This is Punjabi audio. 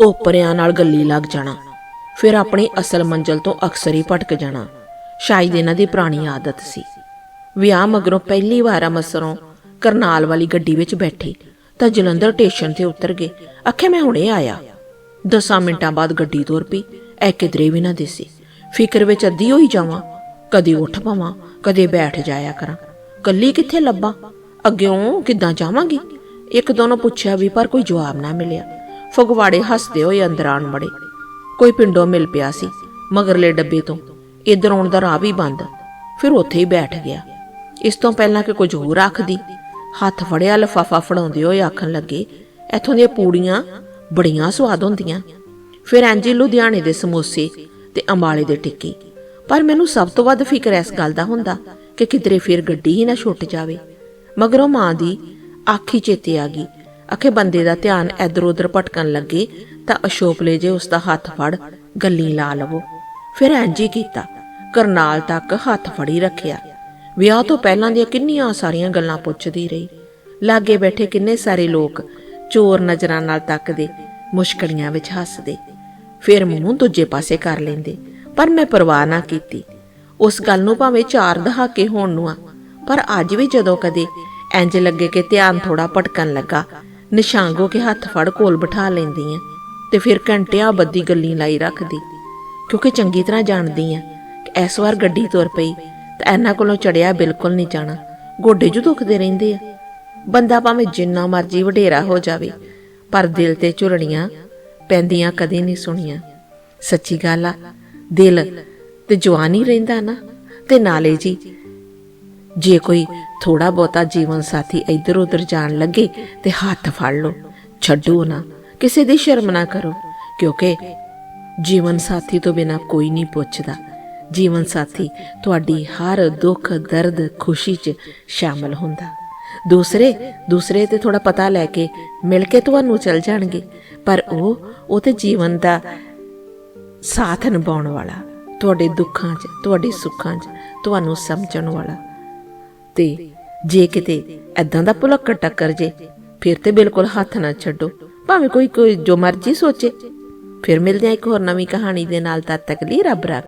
ਉਹ ਪਰਿਆਂ ਨਾਲ ਗੱਲੀ ਲੱਗ ਜਾਣਾ। ਫਿਰ ਆਪਣੀ ਅਸਲ ਮੰਜ਼ਲ ਤੋਂ ਅਕਸਰ ਹੀ ਭਟਕ ਜਾਣਾ। ਸ਼ਾਇਦ ਇਹਨਾਂ ਦੀ ਪੁਰਾਣੀ ਆਦਤ ਸੀ। ਵਿਆਹ ਮਗਰੋਂ ਪਹਿਲੀ ਵਾਰ ਅੰਮ੍ਰਿਤਸਰੋਂ ਕਰਨਾਲ ਵਾਲੀ ਗੱਡੀ ਵਿੱਚ ਬੈਠੇ, ਤਾਂ ਜਲੰਧਰ ਸਟੇਸ਼ਨ ਤੇ ਉਤਰ ਗਏ। ਆਖੇ ਮੈਂ ਹੁਣੇ ਆਇਆ। ਦਸਾਂ ਮਿੰਟਾਂ ਬਾਅਦ ਗੱਡੀ ਤੁਰ ਪਈ। ਐ ਕਿਧਰੇ ਵੀ ਨਾ ਦਿਸੀ। ਫਿਕਰ ਵਿੱਚ ਅੱਧੀ ਹੋਈ ਜਾਵਾਂ, ਕਦੇ ਉੱਠ ਪਵਾਂ, ਕਦੇ ਬੈਠ ਜਾਇਆ ਕਰਾਂ। ਕੱਲੀ ਕਿੱਥੇ ਲੱਭਾਂ? ਅੱਗਿਓਂ ਕਿੱਦਾਂ ਜਾਵਾਂਗੀ? ਇੱਕ ਦੋਨੋਂ ਪੁੱਛਿਆ ਵੀ ਪਰ ਕੋਈ ਜਵਾਬ ਨਾ ਮਿਲਿਆ। ਫਗਵਾੜੇ ਹੱਸਦੇ ਹੋਏ ਅੰਦਰ ਆਣ ਵੜੇ। ਕੋਈ ਪਿੰਡੋਂ ਮਿਲ ਪਿਆ ਸੀ, ਮਗਰਲੇ ਡੱਬੇ ਤੋਂ। ਇਧਰ ਆਉਣ ਦਾ ਰਾਹ ਵੀ ਬੰਦ। ਫਿਰ ਉੱਥੇ ਹੀ ਬੈਠ ਗਿਆ। ਇਸ ਤੋਂ ਪਹਿਲਾਂ ਕਿ ਕੁਝ ਹੋਰ ਆਖਦੀ, ਹੱਥ ਫੜਿਆ ਲਫਾਫਾ ਫੜਾਉਂਦੇ ਹੋਏ ਆਖਣ ਲੱਗੇ, ਇੱਥੋਂ ਦੀਆਂ ਪੂੜੀਆਂ ਬੜੀਆਂ ਸਵਾਦ ਹੁੰਦੀਆਂ। ਫਿਰ ਐਂਜੀ ਲੁਧਿਆਣੇ ਦੇ ਸਮੋਸੇ ਤੇ ਅੰਬਾਲੇ ਦੇ ਟਿੱਕੀ। ਪਰ ਮੈਨੂੰ ਸਭ ਤੋਂ ਵੱਧ ਫਿਕਰ ਇਸ ਗੱਲ ਦਾ ਹੁੰਦਾ ਕਿ ਕਿਧਰੇ ਫਿਰ ਗੱਡੀ ਹੀ ਨਾ ਛੁੱਟ ਜਾਵੇ। ਮਗਰੋਂ ਮਾਂ ਦੀ ਆਖੀ ਚੇਤੇ ਆ ਗਈ। ਅਖੇ ਬੰਦੇ ਦਾ ਧਿਆਨ ਇੱਧਰ ਉਧਰ ਭਟਕਣ ਲੱਗੇ, ਤਾਂ ਅਸ਼ੋਕਲੇ ਜੇ ਉਸ ਦਾ ਹੱਥ ਫੜ, ਗੱਲੀ ਲਾ ਲਵੋ। ਫਿਰ ਇੰਜ ਹੀ ਕੀਤਾ। ਕਰਨਾਲ ਤੱਕ ਹੱਥ ਫੜੀ ਰੱਖਿਆ। ਵਿਆਹ ਤੋਂ ਪਹਿਲਾਂ ਦੀਆਂ ਕਿੰਨੀਆਂ ਸਾਰੀਆਂ ਗੱਲਾਂ ਪੁੱਛਦੀ ਰਹੀ। ਲਾਗੇ ਬੈਠੇ ਕਿੰਨੇ ਸਾਰੇ ਲੋਕ ਚੋਰ ਨਜ਼ਰਾਂ ਨਾਲ ਤੱਕਦੇ, ਮੁਸ਼ਕਲੀਆਂ ਵਿੱਚ ਹੱਸਦੇ। ਫਿਰ ਮੂੰਹ ਦੂਜੇ ਪਾਸੇ ਕਰ ਲੈਂਦੇ। ਪਰ ਮੈਂ ਪਰਵਾਹ ਨਾ ਕੀਤੀ। ਉਸ ਗੱਲ ਨੂੰ ਭਾਵੇਂ ਚਾਰ ਦਹਾਕੇ ਹੋਣ ਨੂੰ ਆ, ਪਰ ਅੱਜ ਵੀ ਜਦੋਂ ਕਦੇ ਇੰਜ ਲੱਗੇ ਕਿ ਧਿਆਨ ਥੋੜਾ ਭਟਕਣ ਲੱਗਾ ਨਿਸ਼ਾਂਗੋ ਕੇ ਹੱਥ ਫੜ ਕੋਲ ਬਿਠਾ ਲੈਂਦੀ ਆ ਤੇ ਫਿਰ ਘੰਟਿਆਂ ਬੱਦੀ ਗੱਲੀ ਲਾਈ ਰੱਖਦੀ, ਕਿਉਂਕਿ ਚੰਗੀ ਤਰ੍ਹਾਂ ਜਾਣਦੀ ਆ ਕਿ ਇਸ ਵਾਰ ਗੱਡੀ ਤੁਰ ਪਈ ਤਾਂ ਇਹਨਾਂ ਕੋਲੋਂ ਚੜਿਆ ਬਿਲਕੁਲ ਨਹੀਂ ਜਾਣਾ। ਗੋਡੇ ਜੂ ਦੁਖਦੇ ਰਹਿੰਦੇ ਆ। ਬੰਦਾ ਭਾਵੇਂ ਜਿੰਨਾ ਮਰਜ਼ੀ ਵਡੇਰਾ ਹੋ ਜਾਵੇ, ਪਰ ਦਿਲ ਤੇ ਝੁਰੜੀਆਂ ਪੈਂਦੀਆਂ ਕਦੇ ਨਹੀਂ ਸੁਣੀਆਂ। ਸੱਚੀ ਗੱਲ ਆ, ਦਿਲ ਤੇ ਜਵਾਨ ਹੀ ਰਹਿੰਦਾ ਨਾ, ਤੇ ਨਾਲੇ ਜੀ, ਜੇ ਕੋਈ ਥੋੜਾ ਬਹੁਤਾ ਜੀਵਨ ਸਾਥੀ ਇੱਧਰ ਉੱਧਰ ਜਾਣ ਲੱਗੇ ਤੇ ਹੱਥ ਫੜ ਲਓ। ਛੱਡੋ ਨਾ, ਕਿਸੇ ਦੀ ਸ਼ਰਮ ਨਾ ਕਰੋ, ਕਿਉਂਕਿ ਜੀਵਨ ਸਾਥੀ ਤੋਂ ਬਿਨਾ ਕੋਈ ਨਹੀਂ ਪੁੱਛਦਾ। ਜੀਵਨ ਸਾਥੀ ਤੁਹਾਡੀ ਹਰ ਦੁੱਖ, ਦਰਦ, ਖੁਸ਼ੀ 'ਚ ਸ਼ਾਮਲ ਹੁੰਦਾ। ਦੂਸਰੇ ਦੂਸਰੇ ਤੇ ਥੋੜਾ ਪਤਾ ਲੈ ਕੇ ਮਿਲ ਕੇ ਤੁਹਾਨੂੰ ਚੱਲ ਜਾਣਗੇ, ਪਰ ਉਹ ਉਹ ਤੇ ਜੀਵਨ ਦਾ ਸਾਥ ਨਿਭਾਉਣ ਵਾਲਾ, ਤੁਹਾਡੇ ਦੁੱਖਾਂ 'ਚ, ਤੁਹਾਡੇ ਸੁੱਖਾਂ 'ਚ, ਤੁਹਾਨੂੰ ਸਮਝਣ ਵਾਲਾ। ਤੇ ਜੇ ਕਿਤੇ ਐਦਾਂ ਦਾ ਭੁਲੱਕੜ ਟੱਕਰ ਜੇ, ਫਿਰ ਤੇ ਬਿਲਕੁਲ ਹੱਥ ਨਾ ਛੱਡੋ। ਭਾਵੇਂ ਕੋਈ ਕੋਈ ਜੋ ਮਰਜ਼ੀ ਸੋਚੇ। ਫਿਰ ਮਿਲਦੇ ਆ ਇੱਕ ਹੋਰ ਨਵੀਂ ਕਹਾਣੀ ਦੇ ਨਾਲ, ਤਦ ਤੱਕ ਲਈ ਰੱਬ ਰੱਖ।